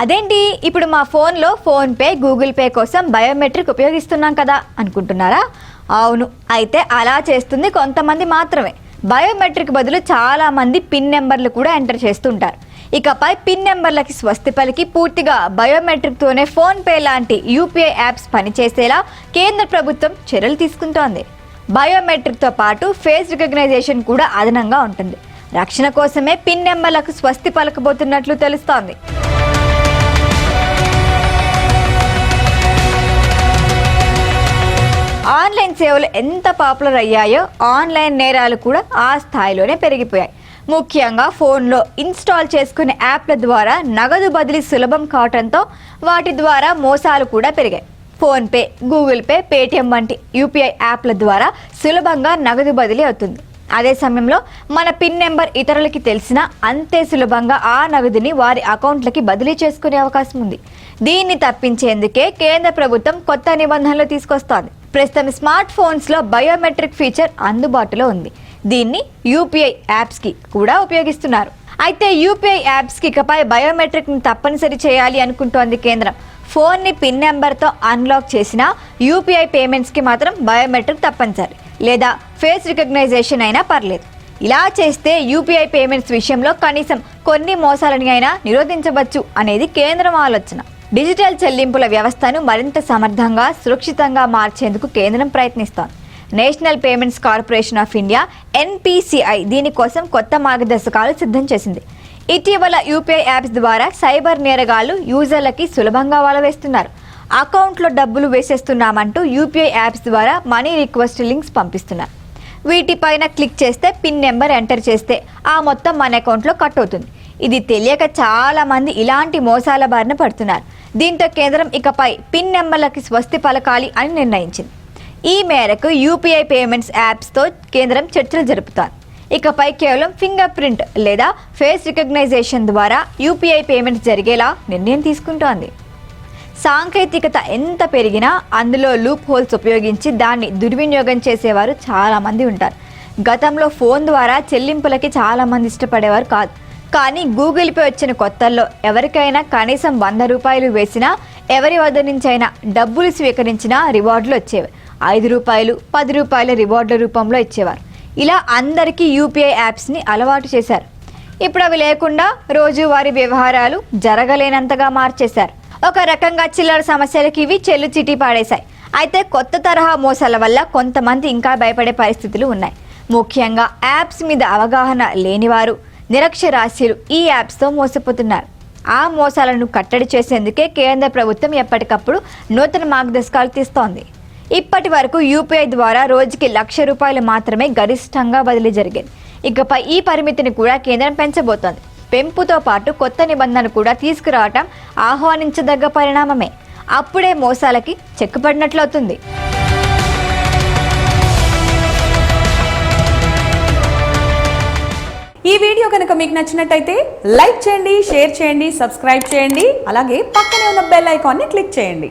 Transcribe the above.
అదేంటి? ఇప్పుడు మా ఫోన్లో ఫోన్పే గూగుల్ పే కోసం బయోమెట్రిక్ ఉపయోగిస్తున్నాం కదా అనుకుంటున్నారా? అవును అయితే అలా చేస్తుంది కొంతమంది మాత్రమే. బయోమెట్రిక్ బదులు చాలామంది పిన్ నెంబర్లు కూడా ఎంటర్ చేస్తుంటారు. ఇకపై పిన్ నెంబర్లకి స్వస్తి పలికి పూర్తిగా బయోమెట్రిక్తోనే ఫోన్పే లాంటి యూపీఐ యాప్స్ పనిచేసేలా కేంద్ర ప్రభుత్వం చర్యలు తీసుకుంటోంది. బయోమెట్రిక్తో పాటు ఫేస్ రికగ్నైజేషన్ కూడా అదనంగా ఉంటుంది. రక్షణ కోసమే పిన్ నెంబర్లకు స్వస్తి పలకబోతున్నట్లు తెలుస్తోంది. ఆన్లైన్ సేవలు ఎంత పాపులర్ అయ్యాయో ఆన్లైన్ నేరాలు కూడా ఆ స్థాయిలోనే పెరిగిపోయాయి. ముఖ్యంగా ఫోన్లో ఇన్స్టాల్ చేసుకునే యాప్ల ద్వారా నగదు బదిలీ సులభం కావడంతో వాటి ద్వారా మోసాలు కూడా పెరిగాయి. ఫోన్పే గూగుల్ పే పేటిఎం వంటి యూపీఐ యాప్ల ద్వారా సులభంగా నగదు బదిలీ అవుతుంది. అదే సమయంలో మన పిన్ నెంబర్ ఇతరులకి తెలిసినా అంతే సులభంగా ఆ నగదుని వారి అకౌంట్లకి బదిలీ చేసుకునే అవకాశం ఉంది. దీన్ని తప్పించేందుకే కేంద్ర ప్రభుత్వం కొత్త నిబంధనలు తీసుకొస్తోంది. ప్రస్తుతం స్మార్ట్ ఫోన్స్లో బయోమెట్రిక్ ఫీచర్ అందుబాటులో ఉంది. దీన్ని యూపీఐ యాప్స్కి కూడా ఉపయోగిస్తున్నారు. అయితే యూపీఐ యాప్స్కి ఇకపై బయోమెట్రిక్ని తప్పనిసరి చేయాలి అనుకుంటోంది కేంద్రం. ఫోన్ని పిన్ నెంబర్తో అన్లాక్ చేసిన యూపీఐ పేమెంట్స్కి మాత్రం బయోమెట్రిక్ తప్పనిసరి. లేదా ఫేస్ రికగ్నైజేషన్ అయినా పర్లేదు. ఇలా చేస్తే యూపీఐ పేమెంట్స్ విషయంలో కనీసం కొన్ని మోసాలని అయినా నిరోధించవచ్చు అనేది కేంద్రం ఆలోచన. డిజిటల్ చెల్లింపుల వ్యవస్థను మరింత సమర్థంగా సురక్షితంగా మార్చేందుకు కేంద్రం ప్రయత్నిస్తోంది. National Payments Corporation of India NPCI దీనికోసం కొత్త మార్గదర్శకాలు సిద్ధం చేసింది. ఇటీవల యూపీఐ యాప్స్ ద్వారా సైబర్ నేరగాళ్ళు యూజర్లకి సులభంగా వలవేస్తున్నారు అకౌంట్లో డబ్బులు వేసేస్తున్నామంటూ యూపీఐ యాప్స్ ద్వారా మనీ రిక్వెస్ట్ లింక్స్ పంపిస్తున్నారు. వీటిపైన క్లిక్ చేస్తే పిన్ నెంబర్ ఎంటర్ చేస్తే ఆ మొత్తం మన అకౌంట్లో కట్ అవుతుంది. ఇది తెలియక చాలామంది ఇలాంటి మోసాల బారిన పడుతున్నారు. దీంతో కేంద్రం ఇకపై పిన్ నెంబర్లకి స్వస్తి పలకాలి అని నిర్ణయించింది. ఈ మేరకు యూపీఐ పేమెంట్స్ యాప్స్తో కేంద్రం చర్చలు జరుపుతారు ఇకపై కేవలం ఫింగర్ ప్రింట్ లేదా ఫేస్ రికగ్నైజేషన్ ద్వారా యూపీఐ పేమెంట్స్ జరిగేలా నిర్ణయం తీసుకుంటోంది. సాంకేతికత ఎంత పెరిగినా అందులో లూప్ హోల్స్ ఉపయోగించి దాన్ని దుర్వినియోగం చేసేవారు చాలామంది ఉంటారు. గతంలో ఫోన్ ద్వారా చెల్లింపులకి చాలామంది ఇష్టపడేవారు కాదు. కానీ గూగుల్ పే వచ్చిన కొత్తల్లో ఎవరికైనా కనీసం వంద రూపాయలు వేసినా ఎవరి వద్ద నుంచైనా డబ్బులు స్వీకరించినా రివార్డులు వచ్చేవి. ఐదు రూపాయలు పది రూపాయల రివార్డుల రూపంలో ఇచ్చేవారు. ఇలా అందరికీ యూపీఐ యాప్స్ని అలవాటు చేశారు. ఇప్పుడు అవి లేకుండా రోజువారీ వ్యవహారాలు జరగలేనంతగా మార్చేశారు. ఒక రకంగా చిల్లర సమస్యలకి ఇవి చెల్లు చిటి పాడేశాయి. అయితే కొత్త తరహా మోసాల వల్ల కొంతమంది ఇంకా భయపడే పరిస్థితులు ఉన్నాయి. ముఖ్యంగా యాప్స్ మీద అవగాహన లేనివారు నిరక్షరాస్యులు ఈ యాప్స్తో మోసపోతున్నారు. ఆ మోసాలను కట్టడి చేసేందుకే కేంద్ర ప్రభుత్వం ఎప్పటికప్పుడు నూతన మార్గదర్శకాలు తీస్తోంది. ఇప్పటి వరకు యూపీఐ ద్వారా రోజుకి లక్ష రూపాయలు మాత్రమే గరిష్టంగా బదిలీ జరిగింది. ఇకపై ఈ పరిమితిని కూడా కేంద్రం పెంచబోతోంది. పెంపుతో పాటు కొత్త నిబంధనలు కూడా తీసుకురావటం ఆహ్వానించదగ్గ పరిణామమే. అప్పుడే మోసాలకి చెక్కుపడినట్లవుతుంది ఈ వీడియో కనుక మీకు నచ్చినట్టయితే లైక్ చేయండి షేర్ చేయండి సబ్స్క్రైబ్ చేయండి అలాగే పక్కనే ఉన్న బెల్ ఐకాన్ని క్లిక్ చేయండి.